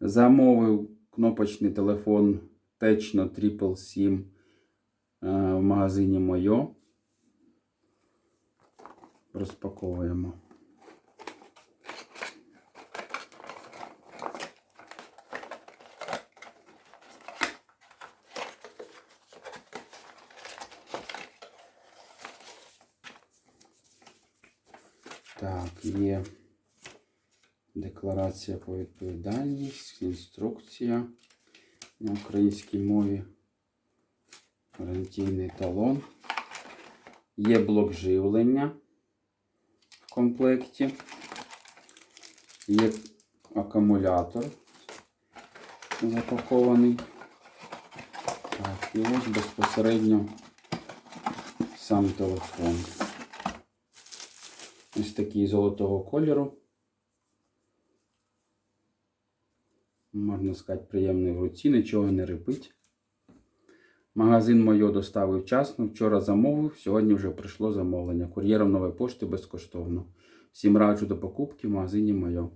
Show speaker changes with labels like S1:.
S1: Замовив кнопочний телефон Tečno 777 е, в магазині Мойо. Розпаковуємо. Так, є декларація про відповідальність, інструкція на українській мові, гарантійний талон. Є блок живлення в комплекті. Є акумулятор запакований. Так, і ось безпосередньо сам телефон. Ось такий золотого кольору. Можна сказати, приємний в руці, нічого не рипить. Магазин Мойо доставив вчасно. Вчора замовив, сьогодні вже прийшло замовлення. Кур'єром нової пошти безкоштовно. Всім раджу до покупки в магазині Мойо.